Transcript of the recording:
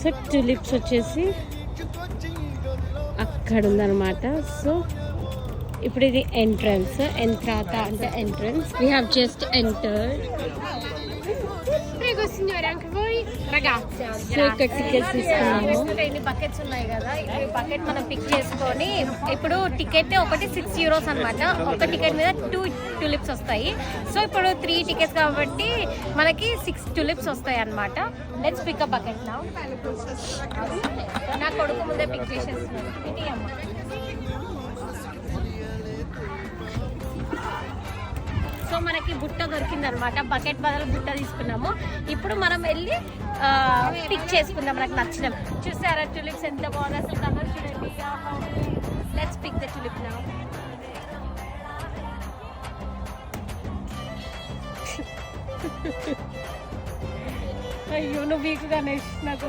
So tulips వచ్చేసి అక్కడ ఉందన్నమాట సో ఇప్పుడు ఇది ఎంట్రన్స్ ఎంత్రాత అంటే entrance we have just enter signore, anche voi? Ragazzi. ఇన్ని బకెట్స్ ఉన్నాయి కదా. ఈ బకెట్ మనం పిక్ చేసుకొని ఇప్పుడు టికెట్ ఒకటి సిక్స్ యూరోస్ అన్నమాట. ఒక టికెట్ మీద టూ టులిప్స్ వస్తాయి. సో ఇప్పుడు త్రీ టికెట్స్ కాబట్టి మనకి సిక్స్ టులిప్స్ వస్తాయి అన్నమాట. లెట్స్ పిక్ అ బకెట్ నా నా కొడుకు ముందే పిక్ చేసేస్తున్నాను మనకి బుట్ట దొరికింది అనమాట బకెట్ బదులు బుట్ట తీసుకున్నాము. ఇప్పుడు మనం వెళ్ళి పిక్ చేసుకుందాం. మనకు నచ్చిన. చూసారా టులిప్స్ ఎంత బాగుంది అసలు కలర్ చూడండి. లెట్స్ పిక్ ద టులిప్ నా అయ్యో నువ్వు వీక్ గణేష్ నాకు